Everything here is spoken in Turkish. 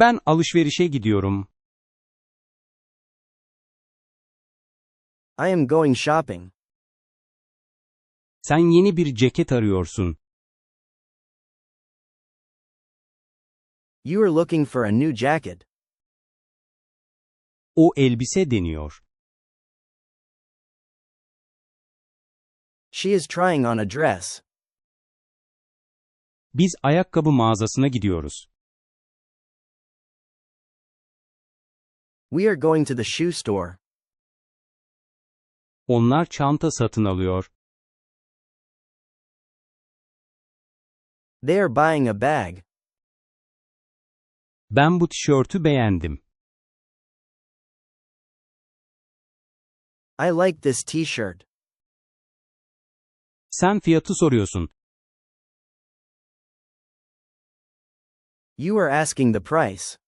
Ben alışverişe gidiyorum. I am going shopping. Sen yeni bir ceket arıyorsun. You are looking for a new jacket. O elbise deniyor. She is trying on a dress. Biz ayakkabı mağazasına gidiyoruz. We are going to the shoe store. Onlar çanta satın alıyor. They are buying a bag. Ben bu tişörtü beğendim. I like this t-shirt. Sen fiyatı soruyorsun. You are asking the price.